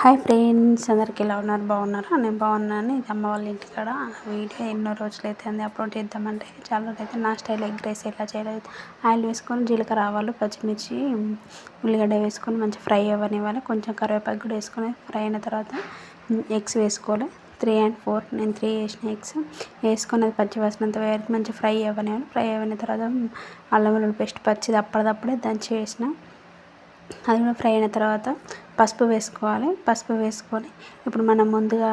Hi friends అందరికి ఎలా ఉన్నారు? బాగున్నారా? నేను బాగున్నాను. ఇది అమ్మ వాళ్ళ ఇంటికాడ వీడియో ఎన్నో రోజులు అయితే అంది. అప్లోడ్ చేద్దామంటే చాలా రోజులు అయితే నా స్టైల్ ఎగ్ రైస్ ఎలా చేయాలి ఆయిల్ వేసుకొని జీలకర్ర ఆవాలు పచ్చిమిర్చి ఉల్లిగడ్డ వేసుకొని మంచి ఫ్రై అవ్వనివ్వాలి. కొంచెం కరివేపాకు కూడా వేసుకొని ఫ్రై అయిన తర్వాత ఎగ్స్ వేసుకోవాలి. Three and four. నేను త్రీ వేసిన ఎగ్స్ వేసుకొని అది పచ్చి వేసినంత వేరికి మంచి ఫ్రై అవ్వనివ్వాలి. ఫ్రై అయిన తర్వాత అల్లం వెల్లుల్లి పేస్ట్ పచ్చిది అప్పటిదప్పుడే దంచి వేసిన. అది కూడా ఫ్రై అయిన తర్వాత పసుపు వేసుకోవాలి. పసుపు వేసుకొని ఇప్పుడు మనం ముందుగా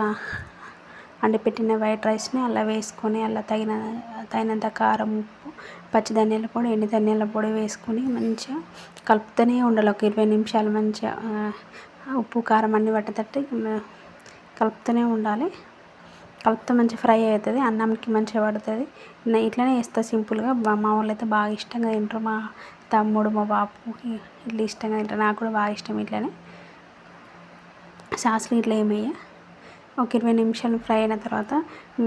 పెట్టిన వైట్ రైస్ని అలా వేసుకొని అలా తగిన తగినంత కారం ఉప్పు పచ్చి ధనియాల పొడి ఎండు ధనియాల పొడి వేసుకొని మంచిగా కలుపుతూనే ఉండాలి. ఒక ఇరవై నిమిషాలు మంచిగా ఉప్పు కారం అన్ని పట్టేటట్టు కలుపుతూనే ఉండాలి. కలిపితే మంచిగా ఫ్రై అవుతుంది. అన్నంకి మంచిగా పడుతుంది. ఇట్లనే వేస్తా సింపుల్గా. మా వాళ్ళు అయితే బాగా ఇష్టంగా తింటారు. మా తమ్ముడు మా బాపు ఇట్లా ఇష్టంగా తింటారు. నాకు కూడా బాగా ఇష్టం ఇట్లనే. సాస్లు ఇట్లా ఏమయ్యా? ఒక ఇరవై నిమిషాలు ఫ్రై అయిన తర్వాత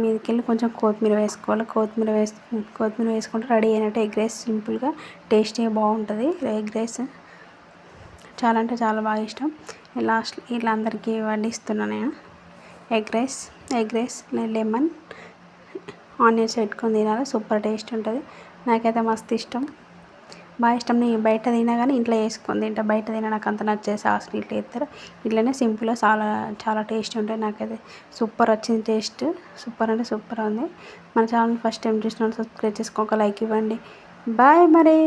మీదకి వెళ్ళి కొంచెం కొత్తిమీర వేసుకోవాలి. కొత్తిమీర వేసు కొత్తిమీర వేసుకుంటే రెడీ అయినట్టు ఎగ్ రైస్ సింపుల్గా టేస్టీగా బాగుంటుంది. ఎగ్ రైస్ చాలా అంటే చాలా బాగా ఇష్టం. లాస్ట్ ఇట్లా అందరికీ వడ్డిస్తున్నాను నేను. Egg rice egg rice lemon onions పెట్టుకొని తినాలి. సూపర్ టేస్ట్ ఉంటుంది. నాకైతే మస్తు ఇష్టం. బాగా ఇష్టం నేను బయట తినా కానీ ఇంట్లో వేసుకొని తింటా. బయట తినా నాకు అంత నచ్చే సాస్లు ఇట్లా వేస్తారు. ఇట్లనే సింపుల్గా చాలా చాలా టేస్ట్ ఉంటుంది నాకైతే సూపర్ వచ్చింది టేస్ట్. సూపర్ అంటే సూపర్ ఉంది. మన ఛానల్ ఫస్ట్ టైం చూసిన సబ్స్క్రైబ్ చేసుకోక లైక్ ఇవ్వండి. బాయ్ మరి.